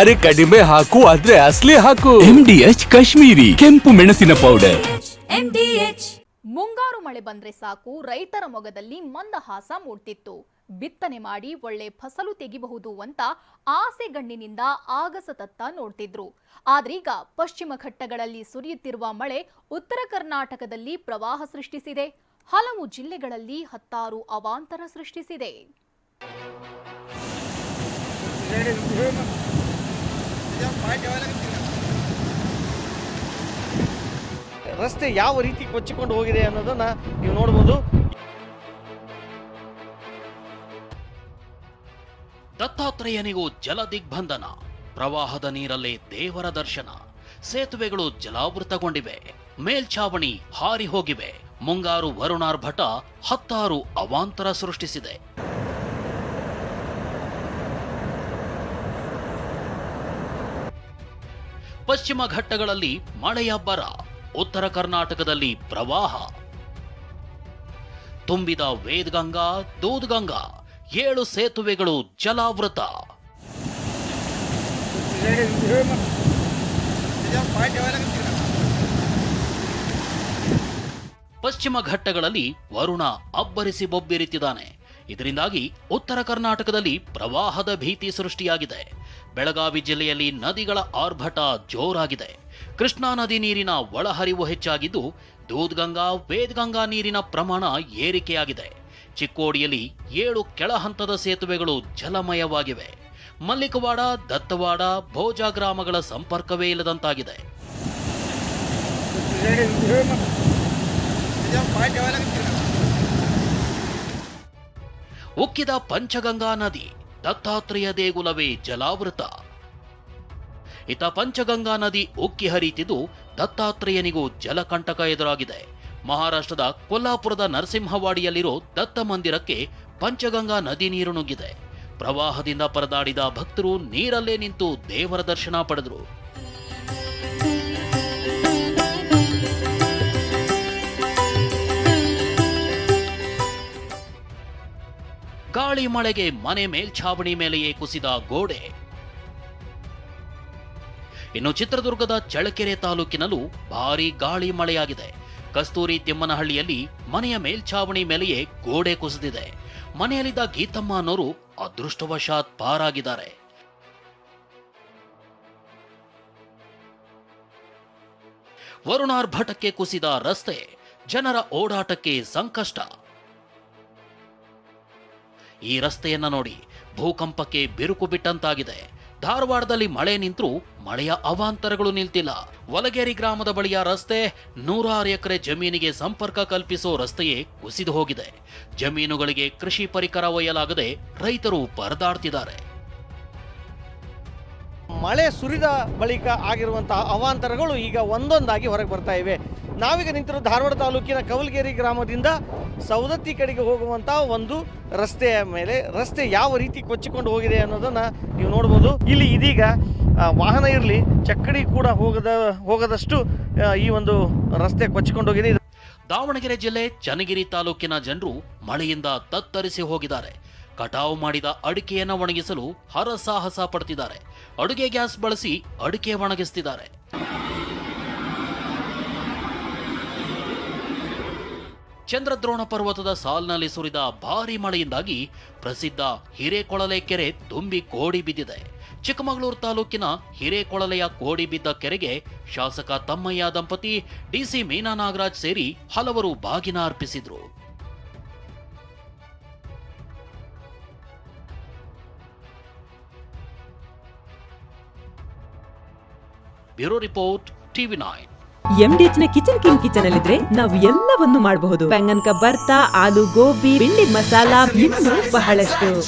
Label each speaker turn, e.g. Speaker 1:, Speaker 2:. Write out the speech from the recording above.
Speaker 1: ಅರೆ ಕಡಿಮೆ ಹಾಕು ಆದ್ರೆ ಅಸ್ಲಿ ಹಾಕು.
Speaker 2: ಎಂಡಿಎಚ್ ಕಾಶ್ಮೀರಿ ಕೆಂಪು ಮೆಣಸಿನ ಪೌಡರ್
Speaker 3: ಮುಂಗಾರು ಮಳೆ ಬಂದ್ರೆ ಸಾಕು ರೈತರ ಮೊಗದಲ್ಲಿ ಮಂದಹಾಸ ಮೂಡ್ತಿತ್ತು. ಬಿತ್ತನೆ ಮಾಡಿ ಒಳ್ಳೆ ಫಸಲು ತೆಗಿಬಹುದು ಅಂತ ಆಸೆಗಣ್ಣಿನಿಂದ ಆಗಸತತ್ತ ನೋಡ್ತಿದ್ರು. ಆದ್ರೀಗ ಪಶ್ಚಿಮ ಘಟ್ಟಗಳಲ್ಲಿ ಸುರಿಯುತ್ತಿರುವ ಮಳೆ ಉತ್ತರ ಕರ್ನಾಟಕದಲ್ಲಿ ಪ್ರವಾಹ ಸೃಷ್ಟಿಸಿದೆ. ಹಲವು ಜಿಲ್ಲೆಗಳಲ್ಲಿ ಹತ್ತಾರು ಅವಾಂತರ ಸೃಷ್ಟಿಸಿದೆ.
Speaker 4: ರಸ್ತೆ ಯಾವ ರೀತಿ ಕೊಚ್ಚಿಕೊಂಡು ಹೋಗಿದೆ ಅನ್ನೋದನ್ನ ನೀವು ನೋಡಬಹುದು
Speaker 5: ದತ್ತಾತ್ರೇಯನಿಗೂ ಜಲ ದಿಗ್ಬಂಧನ ಪ್ರವಾಹದ ನೀರಲ್ಲೇ ದೇವರ ದರ್ಶನ. ಸೇತುವೆಗಳು ಜಲಾವೃತಗೊಂಡಿವೆ. ಮೇಲ್ಛಾವಣಿ ಹಾರಿ ಹೋಗಿವೆ. ಮುಂಗಾರು ವರುಣಾರ್ಭಟ ಹತ್ತಾರು ಅವಾಂತರ ಸೃಷ್ಟಿಸಿದೆ. ಪಶ್ಚಿಮ ಘಟ್ಟಗಳಲ್ಲಿ ಮಳೆಯ ಬರ, ಉತ್ತರ ಕರ್ನಾಟಕದಲ್ಲಿ ಪ್ರವಾಹ. ತುಂಬಿದ ವೇದಗಂಗಾ, ದೂದ್ಗಂಗಾ, ಏಳು ಸೇತುವೆಗಳು ಜಲಾವೃತ. ಪಶ್ಚಿಮ ಘಟ್ಟಗಳಲ್ಲಿ ವರುಣ ಅಬ್ಬರಿಸಿ ಬೊಬ್ಬಿರಿತಿದ್ದಾನೆ. ಇದರಿಂದಾಗಿ ಉತ್ತರ ಕರ್ನಾಟಕದಲ್ಲಿ ಪ್ರವಾಹದ ಭೀತಿ ಸೃಷ್ಟಿಯಾಗಿದೆ. ಬೆಳಗಾವಿ ಜಿಲ್ಲೆಯಲ್ಲಿ ನದಿಗಳ ಆರ್ಭಟ ಜೋರಾಗಿದೆ. ಕೃಷ್ಣಾ ನದಿ ನೀರಿನ ಒಳಹರಿವು ಹೆಚ್ಚಾಗಿದ್ದು, ದೂದ್ಗಂಗಾ, ವೇದ್ಗಂಗಾ ನೀರಿನ ಪ್ರಮಾಣ ಏರಿಕೆಯಾಗಿದೆ. ಚಿಕ್ಕೋಡಿಯಲ್ಲಿ ಏಳು ಕೆಳಹಂತದ ಸೇತುವೆಗಳು ಜಲಮಯವಾಗಿವೆ. ಮಲ್ಲಿಕವಾಡ, ದತ್ತವಾಡ, ಭೋಜ ಗ್ರಾಮಗಳ ಸಂಪರ್ಕವೇ ಇಲ್ಲದಂತಾಗಿದೆ. ಉಕ್ಕಿದ ಪಂಚಗಂಗಾ ನದಿ, ದತ್ತಾತ್ರೇಯ ದೇಗುಲವೇ ಜಲಾವೃತ. ಇತ ಪಂಚಗಂಗಾ ನದಿ ಉಕ್ಕಿ ಹರಿಯುತ್ತಿದ್ದು ದತ್ತಾತ್ರೇಯನಿಗೂ ಜಲಕಂಟಕ ಎದುರಾಗಿದೆ. ಮಹಾರಾಷ್ಟ್ರದ ಕೊಲ್ಲಾಪುರದ ನರಸಿಂಹವಾಡಿಯಲ್ಲಿರೋ ದತ್ತ ಮಂದಿರಕ್ಕೆ ಪಂಚಗಂಗಾ ನದಿ ನೀರು ನುಗ್ಗಿದೆ. ಪ್ರವಾಹದಿಂದ ಪರದಾಡಿದ ಭಕ್ತರು ನೀರಲ್ಲೇ ನಿಂತು ದೇವರ ದರ್ಶನ ಪಡೆದರು. ಗಾಳಿ ಮಳೆಗೆ ಮನೆ ಮೇಲ್ಛಾವಣಿ ಮೇಲೆಯೇ ಕುಸಿದ ಗೋಡೆ. ಇನ್ನು ಚಿತ್ರದುರ್ಗದ ಚಳ್ಳಕೆರೆ ತಾಲೂಕಿನಲ್ಲೂ ಭಾರೀ ಗಾಳಿ ಮಳೆಯಾಗಿದೆ. ಕಸ್ತೂರಿ ತಿಮ್ಮನಹಳ್ಳಿಯಲ್ಲಿ ಮನೆಯ ಮೇಲ್ಛಾವಣಿ ಮೇಲೆಯೇ ಗೋಡೆ ಕುಸಿದಿದೆ. ಮನೆಯಲ್ಲಿದ್ದ ಗೀತಮ್ಮ ಅನ್ನೋರು ಅದೃಷ್ಟವಶಾತ್ ಪಾರಾಗಿದ್ದಾರೆ. ವರುಣಾರ್ಭಟಕ್ಕೆ ಕುಸಿದ ರಸ್ತೆ, ಜನರ ಓಡಾಟಕ್ಕೆ ಸಂಕಷ್ಟ. ಈ ರಸ್ತೆಯನ್ನ ನೋಡಿ ಭೂಕಂಪಕ್ಕೆ ಬಿರುಕು ಬಿಟ್ಟಂತಾಗಿದೆ. ಧಾರವಾಡದಲ್ಲಿ ಮಳೆ ನಿಂತರೂ ಮಳೆಯ ಅವಾಂತರಗಳು ನಿಲ್ತಿಲ್ಲ. ವಲಗೇರಿ ಗ್ರಾಮದ ಬಳಿಯ ರಸ್ತೆ ನೂರಾರು ಎಕರೆ ಜಮೀನಿಗೆ ಸಂಪರ್ಕ ಕಲ್ಪಿಸೋ ರಸ್ತೆಯೇ ಕುಸಿದು ಹೋಗಿದೆ. ಜಮೀನುಗಳಿಗೆ ಕೃಷಿ ಪರಿಕರ ಒಯ್ಯಲಾಗದೆ ರೈತರು ಪರದಾಡ್ತಿದ್ದಾರೆ.
Speaker 4: ಮಳೆ ಸುರಿದ ಬಳಿಕ ಆಗಿರುವಂತಹ ಅವಾಂತರಗಳು ಈಗ ಒಂದೊಂದಾಗಿ ಹೊರಗೆ ಬರ್ತಾ ಇವೆ. ನಾವೀಗ ನಿಂತಿರೋ ಧಾರವಾಡ ತಾಲೂಕಿನ ಕವಲ್ಗೇರಿ ಗ್ರಾಮದಿಂದ ಸವದತ್ತಿ ಕಡೆಗೆ ಹೋಗುವಂಥ ಒಂದು ರಸ್ತೆಯ ಮೇಲೆ, ರಸ್ತೆ ಯಾವ ರೀತಿ ಕೊಚ್ಚಿಕೊಂಡು ಹೋಗಿದೆ ಅನ್ನೋದನ್ನ ನೀವು ನೋಡ್ಬೋದು. ಇಲ್ಲಿ ಇದೀಗ ವಾಹನ ಇರಲಿ, ಚಕ್ಕಡಿ ಕೂಡ ಹೋಗದ, ಹೋಗದಷ್ಟು ಈ ಒಂದು ರಸ್ತೆ ಕೊಚ್ಚಿಕೊಂಡು ಹೋಗಿದೆ.
Speaker 5: ದಾವಣಗೆರೆ ಜಿಲ್ಲೆ ಚನ್ನಗಿರಿ ತಾಲೂಕಿನ ಜನರು ಮಳೆಯಿಂದ ತತ್ತರಿಸಿ ಹೋಗಿದ್ದಾರೆ. ಕಟಾವು ಮಾಡಿದ ಅಡಿಕೆಯನ್ನು ಒಣಗಿಸಲು ಹರಸಾಹಸ ಪಡ್ತಿದ್ದಾರೆ. ಅಡುಗೆ ಗ್ಯಾಸ್ ಬಳಸಿ ಅಡಿಕೆ ಒಣಗಿಸ್ತಿದ್ದಾರೆ. ಚಂದ್ರದ್ರೋಣ ಪರ್ವತದ ಸಾಲ್ನಲ್ಲಿ ಸುರಿದ ಭಾರಿ ಮಳೆಯಿಂದಾಗಿ ಪ್ರಸಿದ್ಧ ಹಿರೇಕೊಳಲೆ ಕೆರೆ ತುಂಬಿ ಕೋಡಿ ಬಿದ್ದಿದೆ. ಚಿಕ್ಕಮಗಳೂರು ತಾಲೂಕಿನ ಹಿರೇಕೊಳಲೆಯ ಕೋಡಿ ಬಿದ್ದ ಕೆರೆಗೆ ಶಾಸಕ ತಮ್ಮಯ್ಯ ದಂಪತಿ ಡಿಸಿ ಮೀನಾ ನಾಗರಾಜ್ ಸೇರಿ ಹಲವರು ಬಾಗಿನ ಅರ್ಪಿಸಿದ್ರು. Bureau report TV nine.
Speaker 6: ಎಂಡಿಎಚ್ನ kitchen king kitchen ಅಲ್ಲಿದ್ರೆ ನಾವು ಎಲ್ಲವನ್ನು ಮಾಡಬಹುದು ಬೆಂಗನ್ ಬರ್ತಾ ಆಲೂ ಗೋಬಿ ಬಿಂಡಿ ಮಸಾಲಾ ಬಹಳಷ್ಟು.